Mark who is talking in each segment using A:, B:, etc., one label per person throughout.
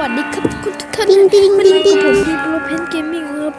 A: วัสดีครับทุกท่าน
B: ติ๊งติ๊ง
A: เป็น
B: ติ๊งติ๊ง
A: ผมดีโปรเพนเกมมิ่งครับ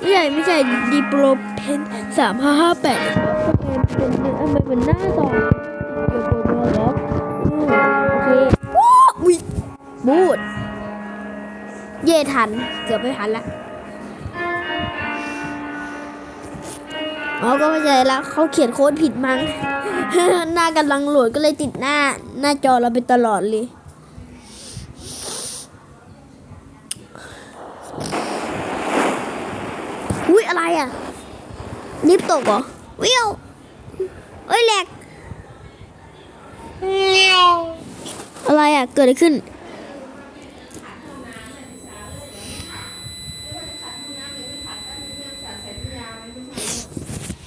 A: ไม่ใช่ไม่ใช่ดีโปรเพนสามห้าห้าแปดนะครับเป็นเป็นทำไมเป็นหน้าต่อเดี๋ยวโปรโมทแล้วอืมโอเคว้าอุ้ยบูดเย่ทันเกือบไม่ทันละอ๋อก็ไม่ใช่ละเขาเขียนโค้ดผิดมั้ง หน้ากำลังโหลดก็เลยติดหน้า หน้าจอเราไปตลอดเลย อะไรอะลิฟต์ตกเหรอวิวเอ้ยแหลกอะไรอะ เกิดอะไรขึ้น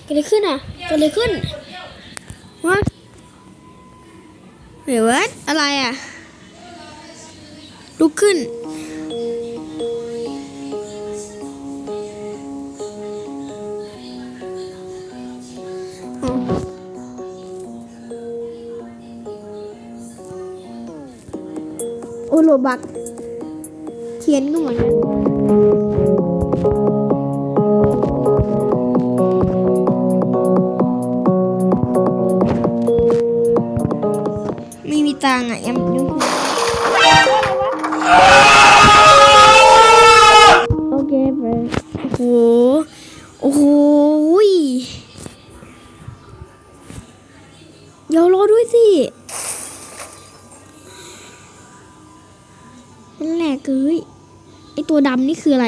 A: เกิดอะไรขึ้นอะ เกิดอะไรขึ้นวะเฮ้ยวัดอะไรอะ ลุกขึ้น บักเทียนก็เหมือนกันไม่มีตังอะยังยังโอเคไปโอ้โหโอ้โหเดี๋ยวรอด้วยสิ นั่นแหละเกยไอตัวดำนี่คืออะไร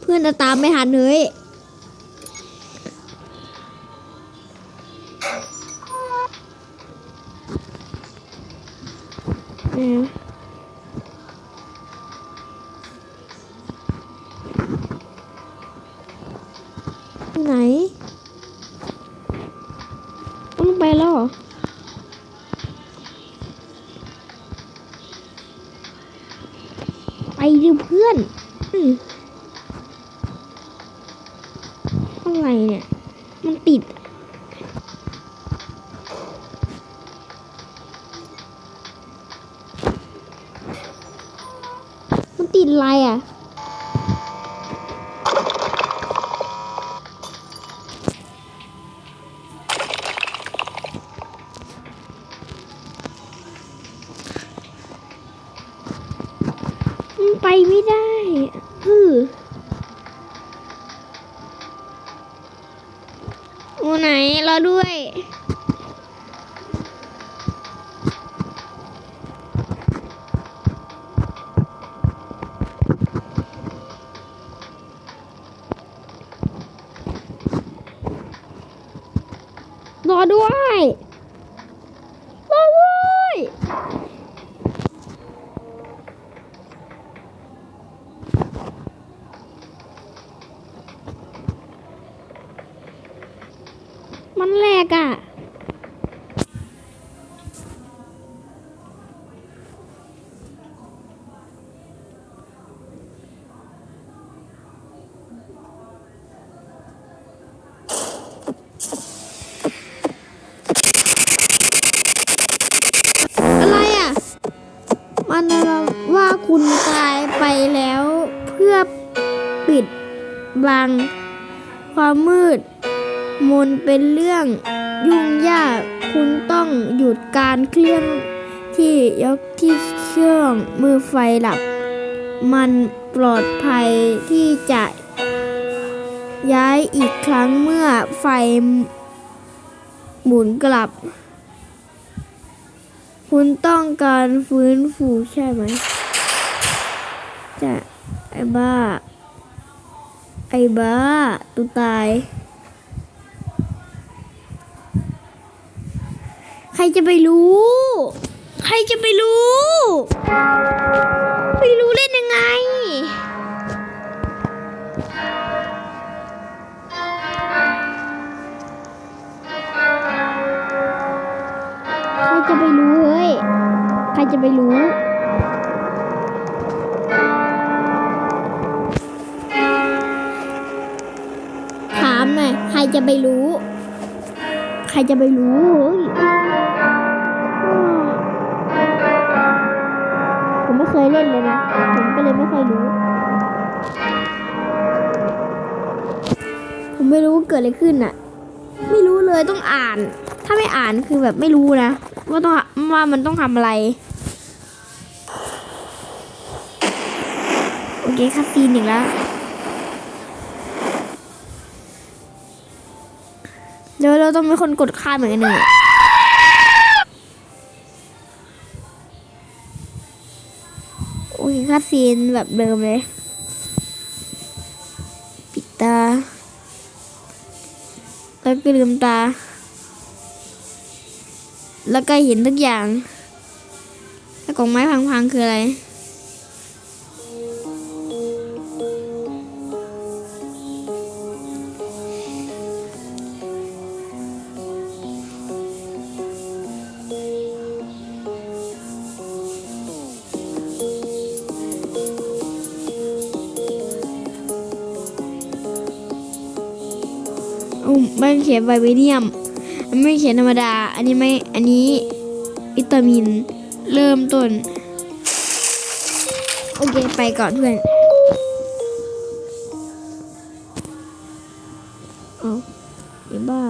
A: เพื่อนจะตามไม่ทันเลยอืม ดิเพื่อนอืมอะไรเนี่ย มันติด โอ้ไหนรอด้วยรอด้วย บัง ความมืด มนเป็นเรื่องยุ่งยาก คุณต้องหยุดการเคลื่อนที่ยกที่เครื่องมือไฟดับ มันปลอดภัยที่จะย้ายอีกครั้งเมื่อไฟหมุนกลับ คุณต้องการฟื้นฟูใช่ไหมจะไอ้บ้า ไอ้บ้าตัวตาย ใครจะไปรู้ ใครจะไปรู้ไปรู้เล่นยังไง ใครจะไปรู้เฮ้ย ใครจะไปรู้ จะไปรู้ ใครจะไปรู้ ผมไม่เคยเล่นเลยนะ ผมก็เลยไม่ค่อยรู้ ผมไม่รู้เกิดอะไรขึ้นอะไม่รู้เลยต้องอ่าน ถ้าไม่อ่านคือแบบไม่รู้นะ ว่าต้องว่ามันต้องทำอะไร โอเคคาซีนอีกแล้ว เดี๋ยวเราต้องเป็นคนกดค่าเหมือนกันหนึ่งโอเคคัสซีนแบบเดิมเลยปิดตา แล้วก็ลืมตา แล้วก็เห็นทุกอย่าง แล้วกล่องไม้พังๆคืออะไร ไม่เขียนไวเบเนียมไม่เขียนธรรมดา อันนี้ไม่ อันนี้วิตามิน เริ่มต้น โอเค ไปก่อนเพื่อนเอาเดี๋ยวบ้า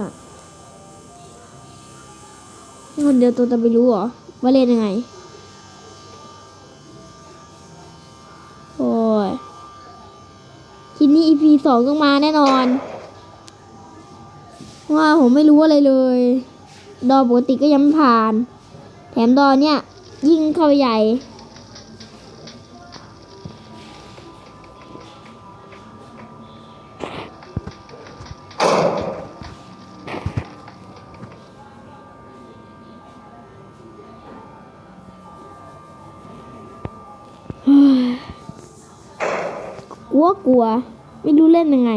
A: คนเดียวตัวจะไปรู้เหรอ ว่าเล่นยังไง โอ้ยทีนี้ EP สองต้องมาแน่นอน ว่าผมไม่รู้อะไรเลย ดอปกติก็ยังไม่ผ่าน แถมดอเนี่ย ยิ่งเข้าไปใหญ่กลัวกลัว ไม่รู้เล่นยังไง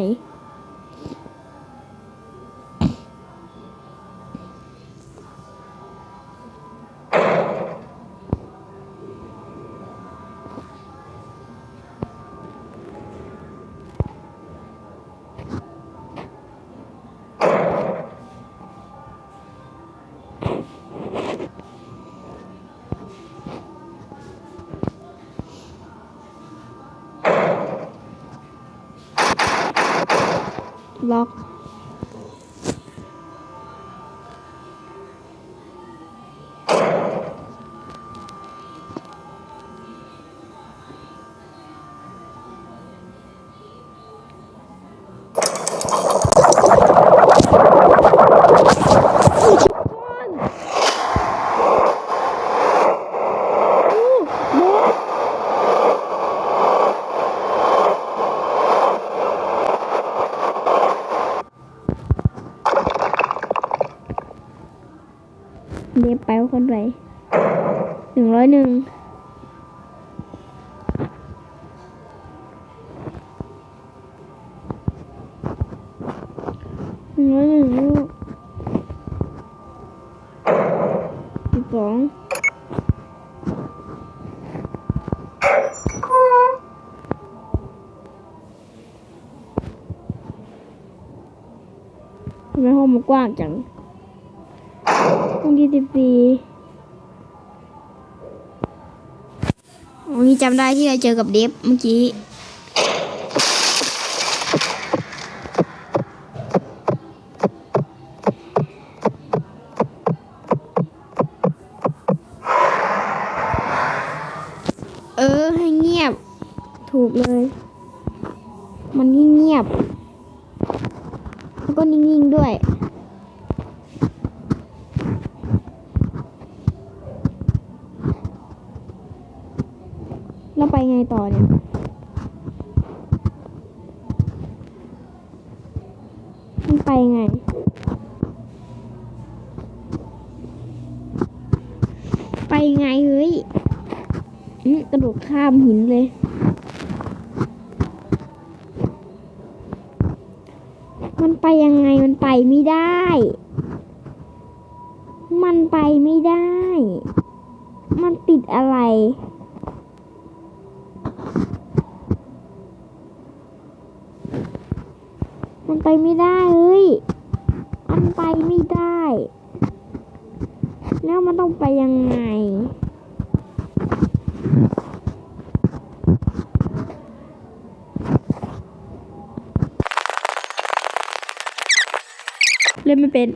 A: ล็ เรียบไปคนไปหนึ่งร้อยหนึ่งหนึ่งร้อยหนึ่งลูกสิบสองทำไมห้องมันกว้างจัง องที่สิบสี่วันนี้จำได้ที่เราเจอกับเดฟเมื่อกี้ เออ ให้เงียบ ถูกเลย มันเงียบๆแล้วก็นิ่งๆด้วย แล้วไปไงต่อเนี่ย มันไปไง ไปไงเฮ้ยอื้อกระโดดข้ามหินเลย มันไปยังไงมันไปไม่ได้ มันไปไม่ได้ มันติดอะไร มันไปไม่ได้เฮ้ยมันไปไม่ได้ แล้วมันต้องไปยังไง เล่นไม่เป็น